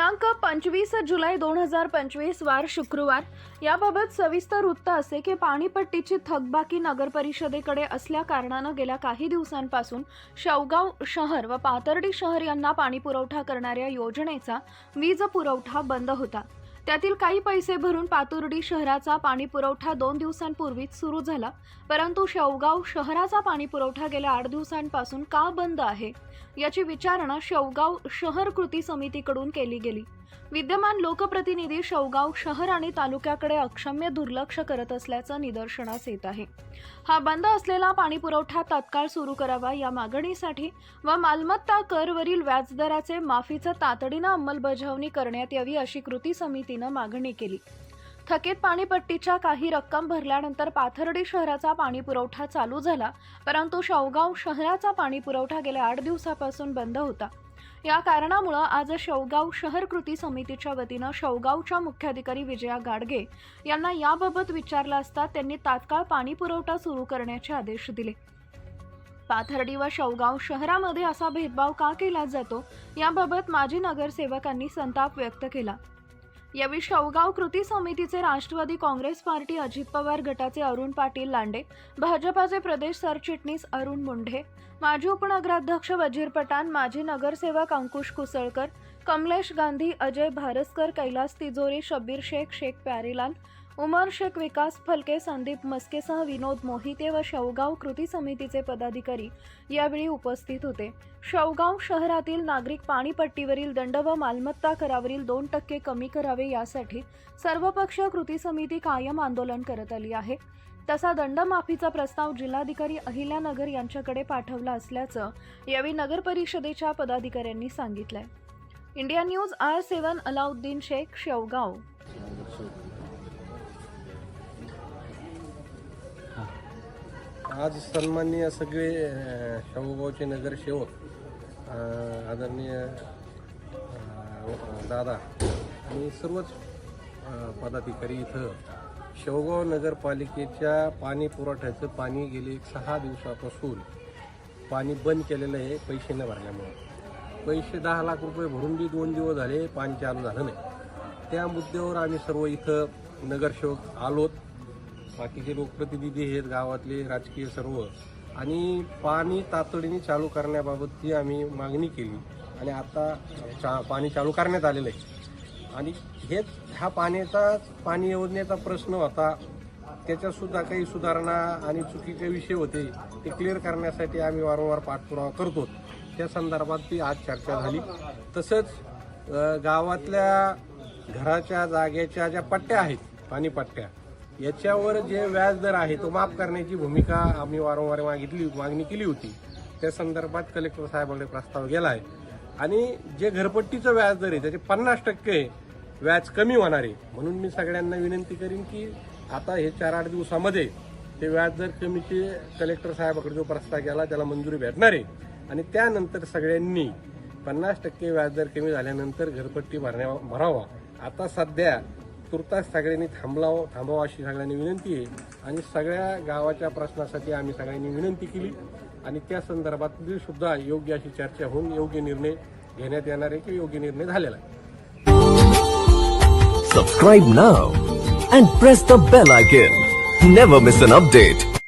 दिनांक पंचवीस जुलै दोन हजार पंचवीस वार शुक्रवार. याबाबत सविस्तर वृत्त असे की पाणीपट्टीची थकबाकी नगर परिषदेकडे असल्या कारणानं गेल्या काही दिवसांपासून शेवगाव शहर व पाथर्डी शहर यांना पाणीपुरवठा करणाऱ्या योजनेचा वीज पुरवठा बंद होता. त्यातील काही पैसे भरून पातुर्डी शहराचा पाणी पुरवठा दोन दिवसांपूर्वीच सुरू झाला. परंतु शेवगाव शहराचा पाणी पुरवठा गेल्या आठ दिवसांपासून का बंद आहे? याची विचारणा शेवगाव शहर कृती समितीकडून केली गेली. विद्यमान लोकप्रतिनिधी शेवगाव शहर आणि तालुक्याकडे अक्षम्य दुर्लक्ष करत असल्याचं निदर्शनास येत आहे. हा बंद असलेला पाणी पुरवठा तात्काळ सुरू करावा या मागणीसाठी व मालमत्ता करवरील व्याजदराचे माफीचं तातडीनं अंमलबजावणी करण्यात यावी अशी कृती समितीनं मागणी केली. थकीत पाणीपट्टीच्या काही रक्कम भरल्यानंतर पाथर्डी शहराचा पाणी पुरवठा चालू झाला परंतु शेवगाव शहराचा पाणी पुरवठा गेल्या आठ दिवसापासून बंद होता. या कारणामुळं आज शेवगाव शहर कृती समितीच्या वतीनं शेवगावच्या मुख्याधिकारी विजया गाडगे यांना याबाबत विचारलं असता त्यांनी तात्काळ पाणी पुरवठा सुरू करण्याचे आदेश दिले. पाथर्डी व शेवगाव शहरामध्ये असा भेदभाव का केला जातो? याबाबत माजी नगरसेवकांनी संताप व्यक्त केला. यावेळी शवगाव कृती समितीचे राष्ट्रवादी काँग्रेस पार्टी अजित पवार गटाचे अरुण पाटील लांडे भाजपाचे प्रदेश सरचिटणीस अरुण मुंढे माजी उपनगराध्यक्ष वजीर पठाण माजी नगरसेवक अंकुश कुसळकर कमलेश गांधी अजय भारसकर कैलास तिजोरी शब्बीर शेख शेख प्यारेलाल उमर शेख विकास फलके संदीप मस्केसह विनोद मोहिते व शेवगाव कृती समितीचे पदाधिकारी यावेळी उपस्थित होते. शेवगाव शहरातील नागरिक पाणीपट्टीवरील दंड व मालमत्ता करावरील दोन टक्के कमी करावे यासाठी सर्वपक्षीय कृती समिती कायम आंदोलन करत आली आहे. तसा दंडमाफीचा प्रस्ताव जिल्हाधिकारी अहिल्यानगर यांच्याकडे पाठवला असल्याचं यावेळी नगर परिषदेच्या पदाधिकाऱ्यांनी सांगितलंय. India news R seven Alauddin Shaikh Shevgaon आज सन्माननीय सगळे अ, शाहूगावचे नगरसेवक आदरणीय दादा आणि सर्वच पदाधिकारी इथं शेवगाव नगरपालिकेच्या पाणी पुरवठ्याचं पाणी गेले सहा दिवसापासून पाणी बंद केलेलं आहे पैसे न भरल्यामुळे. पैसे दहा लाख रुपये भरून बी दोन दिवस झाले पाणी चालू झालं नाही. त्या मुद्द्यावर आम्ही सर्व इथं नगरसेवक आलोत. बाकीचे लोकप्रतिनिधी आहेत गावातले राजकीय सर्व आणि पाणी तातडीने चालू करण्याबाबतची आम्ही मागणी केली. आणि आता चा पाणी चालू करण्यात आलेलं आहे. आणि हेच ह्या पाण्याचा पाणी योजनेचा प्रश्न होता. त्याच्यातसुद्धा काही सुधारणा आणि चुकीचे विषय होते ते क्लिअर करण्यासाठी आम्ही वारंवार पाठपुरावा करतो. त्या संदर्भात ती आज चर्चा झाली. तसंच गावातल्या घराच्या जागेच्या ज्या पट्ट्या आहेत पाणीपट्ट्या याच्यावर जे व्याजदर आहे तो माफ करण्याची भूमिका आम्ही वारंवार मागितली मागणी केली होती. त्या संदर्भात कलेक्टर साहेबांकडे प्रस्ताव गेला आहे आणि जे घरपट्टीचं व्याजदर आहे त्याचे पन्नास टक्के व्याज कमी होणार आहे. म्हणून मी सगळ्यांना विनंती करीन की आता हे चार आठ दिवसामध्ये ते व्याजदर कमीचे कलेक्टर साहेबाकडे जो प्रस्ताव गेला त्याला मंजुरी भेटणार आहे. आणि त्यानंतर सगळ्यांनी पन्नास टक्के व्याजदर कमी झाल्यानंतर घरपट्टी भरण्या भरावा. आता सध्या तुर्तास सगळ्यांनी थांबलावं थांबावं अशी सगळ्यांनी विनंती आहे आणि सगळ्या गावाच्या प्रश्नासाठी आम्ही सगळ्यांनी विनंती केली आणि त्या संदर्भात सुद्धा योग्य अशी चर्चा होऊन योग्य निर्णय घेण्यात येणार आहे की योग्य निर्णय झालेला आहे now and press the the bell icon. Never miss an.